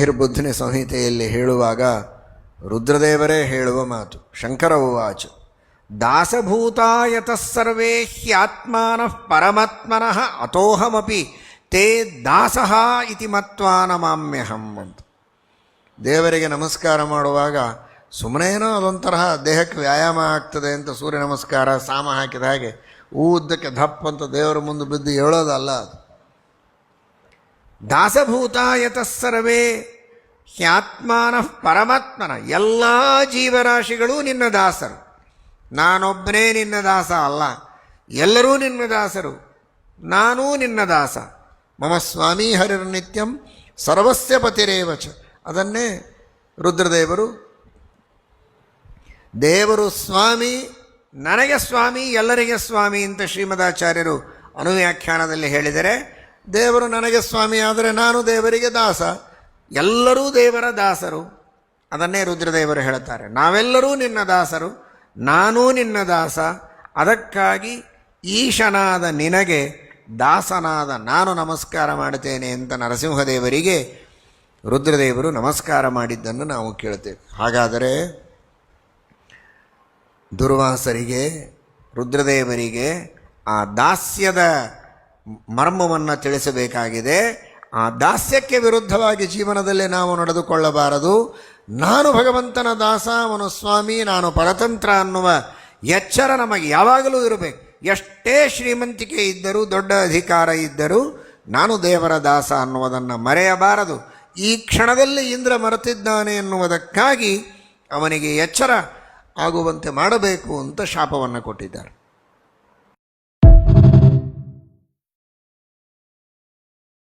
ನಿರ್ಬುದ್ಧಿನಿ ಸಂಹಿತೆಯಲ್ಲಿ ಹೇಳುವಾಗ, ರುದ್ರದೇವರೇ ಹೇಳುವ ಮಾತು, ಶಂಕರ ಉವಾಚ ದಾಸಭೂತಾಯತಸ್ಸರ್ವೇ ಹ್ಯಾತ್ಮನಃ ಪರಮಾತ್ಮನಃ ಅತೋಹಮಪಿ ತೇ ದಾಸಃ ಇತಿ ನಮಾಮ್ಯಹಂ ಅಂತ. ದೇವರಿಗೆ ನಮಸ್ಕಾರ ಮಾಡುವಾಗ ಸುಮ್ಮನೇನೋ ಅದೊಂಥರ ದೇಹಕ್ಕೆ ವ್ಯಾಯಾಮ ಆಗ್ತದೆ ಅಂತ ಸೂರ್ಯ ನಮಸ್ಕಾರ, ಸಾಮ ಹಾಕಿದ ಹಾಗೆ ಉದ್ದಕ್ಕೆ ದಪ್ಪ ಅಂತ ದೇವರ ಮುಂದೆ ಬಿದ್ದು ಹೇಳೋದಲ್ಲ ಅದು. ದಾಸಭೂತಾಯತಃ ಸರ್ವೇ. ಹ್ಯಾತ್ಮಾನಃ ಪರಮಾತ್ಮನ ಎಲ್ಲ ಜೀವರಾಶಿಗಳು ನಿನ್ನ ದಾಸರು. ನಾನೊಬ್ಬನೇ ನಿನ್ನ ದಾಸ ಅಲ್ಲ. ಎಲ್ಲರೂ ನಿನ್ನ ದಾಸರು. ನಾನೂ ನಿನ್ನ ದಾಸ. ಮಮ ಸ್ವಾಮಿ ಹರಿರ್ನಿತ್ಯಂ ಸರ್ವಸ್ಯ ಪತಿರೇವಚ ಅದನ್ನೇ ರುದ್ರದೇವರು. ದೇವರು ಸ್ವಾಮಿ, ನನಗೆ ಸ್ವಾಮಿ, ಎಲ್ಲರಿಗೆ ಸ್ವಾಮಿ ಅಂತ ಶ್ರೀಮದಾಚಾರ್ಯರು ಅನುವ್ಯಾಖ್ಯಾನದಲ್ಲಿ ಹೇಳಿದರೆ ದೇವರು ನನಗೆ ಸ್ವಾಮಿ ಆದರೆ ನಾನು ದೇವರಿಗೆ ದಾಸ. ಎಲ್ಲರೂ ದೇವರ ದಾಸರು. ಅದನ್ನೇ ರುದ್ರದೇವರು ಹೇಳುತ್ತಾರೆ. ನಾವೆಲ್ಲರೂ ನಿನ್ನ ದಾಸರು. ನಾನೂ ನಿನ್ನ ದಾಸ. ಅದಕ್ಕಾಗಿ ಈಶನಾದ ನಿನಗೆ ದಾಸನಾದ ನಾನು ನಮಸ್ಕಾರ ಮಾಡುತ್ತೇನೆ ಅಂತ ನರಸಿಂಹದೇವರಿಗೆ ರುದ್ರದೇವರು ನಮಸ್ಕಾರ ಮಾಡಿದ್ದನ್ನು ನಾವು ಕೇಳುತ್ತೇವೆ. ಹಾಗಾದರೆ ದುರ್ವಾಸರಿಗೆ, ರುದ್ರದೇವರಿಗೆ ಆ ದಾಸ್ಯದ ಮರ್ಮವನ್ನು ತಿಳಿಸಬೇಕಾಗಿದೆ. ಆ ದಾಸ್ಯಕ್ಕೆ ವಿರುದ್ಧವಾಗಿ ಜೀವನದಲ್ಲಿ ನಾವು ನಡೆದುಕೊಳ್ಳಬಾರದು. ನಾನು ಭಗವಂತನ ದಾಸ, ಅವನು ಸ್ವಾಮಿ, ನಾನು ಪರತಂತ್ರ ಅನ್ನುವ ಎಚ್ಚರ ನಮಗೆ ಯಾವಾಗಲೂ ಇರಬೇಕು. ಎಷ್ಟೇ ಶ್ರೀಮಂತಿಕೆ ಇದ್ದರೂ, ದೊಡ್ಡ ಅಧಿಕಾರ ಇದ್ದರೂ, ನಾನು ದೇವರ ದಾಸ ಅನ್ನುವುದನ್ನು ಮರೆಯಬಾರದು. ಈ ಕ್ಷಣದಲ್ಲಿ ಇಂದ್ರ ಮರೆತಿದ್ದಾನೆ ಎನ್ನುವುದಕ್ಕಾಗಿ ಅವನಿಗೆ ಎಚ್ಚರ ಆಗುವಂತೆ ಮಾಡಬೇಕು ಅಂತ ಶಾಪವನ್ನು ಕೊಟ್ಟಿದ್ದಾರೆ.